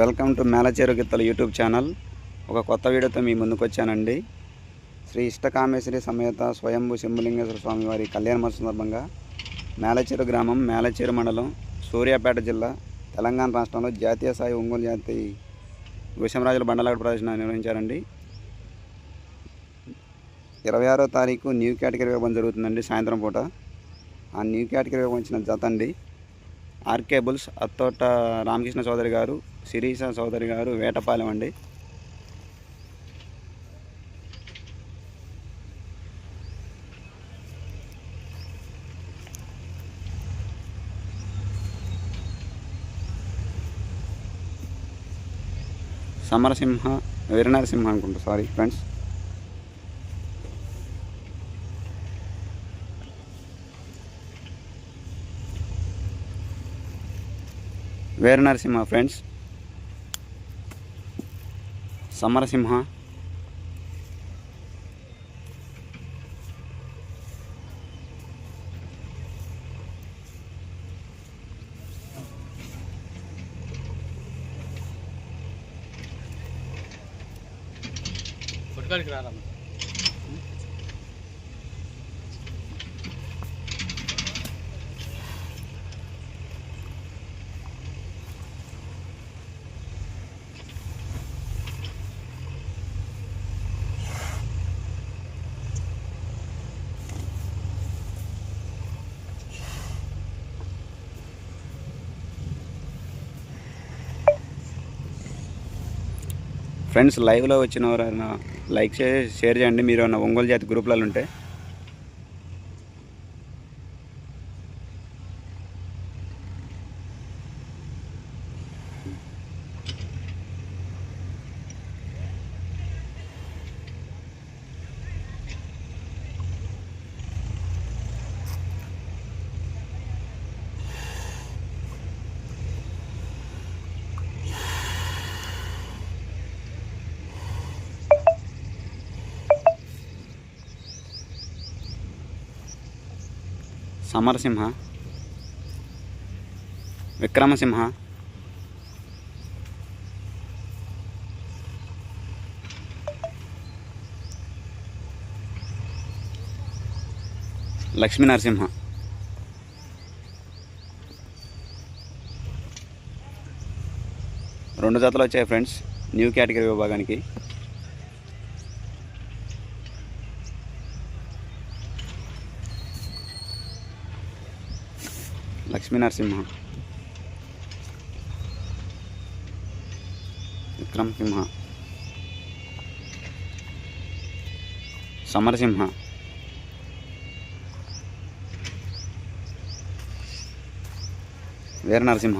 Welcome to మేలచేరు గిత్తల YouTube channel. ఒక కొత్త వీడియోతో మీ ముందుకు వచ్చానండి శ్రీ ఇష్టకామేశ్వరి సమేత స్వయంభూ శంభులింగేశ్వర స్వామి వారి కళ్యాణ సందర్భంగా మేలచేరు గ్రామం మేలచేరు మండలం సూర్యాపేట జిల్లా తెలంగాణ రాష్ట్రంలో జాతీయ స్థాయి ఒంగోలు జాతి విషమరాజుల బండలాట ప్రదర్శన నిర్వహించారండి. ఇరవై ఆరో తారీఖు న్యూ కేటగిరీ విభాగం జరుగుతుందండి సాయంత్రం పూట. ఆ న్యూ కేటగిరీ విభాగం వచ్చిన జత అండి. ఆర్కేబుల్స్ అత్తోట రామకృష్ణ చౌదరి గారు శిరీష చౌదరి గారు వేటపాలెం అండి. సమరసింహ వీరనరసింహ అనుకుంటా sorry friends Veera Narasimha friends Samarasimha కొట్టుకాడికి రారా ఫ్రెండ్స్ లైవ్లో వచ్చిన ఎవరైనా లైక్ చేసి షేర్ చేయండి. మీరు ఏమైనా ఒంగోలు జాతి గ్రూప్లలో ఉంటే సమరసింహ విక్రమసింహ లక్ష్మీ నరసింహ రెండు జతలు వచ్చాయి ఫ్రెండ్స్ న్యూ కేటగిరీ విభాగానికి. లక్ష్మీ నరసింహ విక్రమ్ సింహ సమరసింహ వీర నరసింహ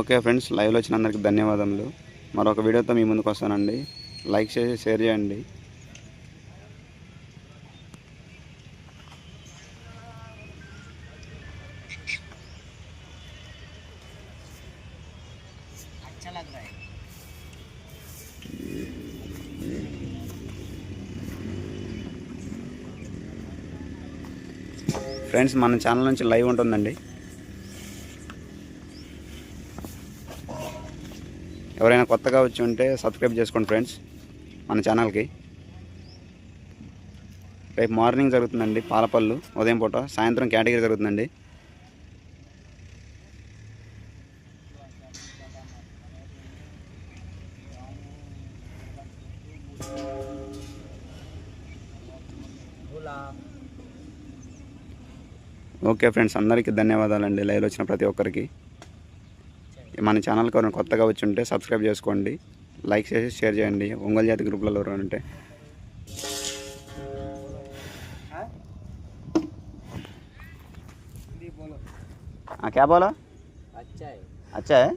ఓకే ఫ్రెండ్స్ లైవ్లో వచ్చిన అందరికి ధన్యవాదములు. మరొక వీడియోతో మీ ముందుకు వస్తానండి. లైక్ చేసి షేర్ చేయండి. ఫ్రెండ్స్ మన ఛానల్ నుంచి లైవ్ ఉంటుందండి. ఎవరైనా కొత్తగా వచ్చి ఉంటే సబ్స్క్రైబ్ చేసుకోండి ఫ్రెండ్స్ మన ఛానల్కి. రేపు మార్నింగ్ జరుగుతుందండి పాలపళ్ళు ఉదయం పూట సాయంత్రం కేటగిరీ జరుగుతుందండి. ఓకే ఫ్రెండ్స్ అందరికీ ధన్యవాదాలండి లైవ్లో వచ్చిన ప్రతి ఒక్కరికి. మన ఛానల్ ఎవరైనా కొత్తగా వచ్చి ఉంటే సబ్స్క్రైబ్ చేసుకోండి. లైక్ చేసి షేర్ చేయండి. ఒంగోలు జాతి గ్రూప్లలో ఎవరు ఉంటే. క్యాబోలా అచ్చాయ్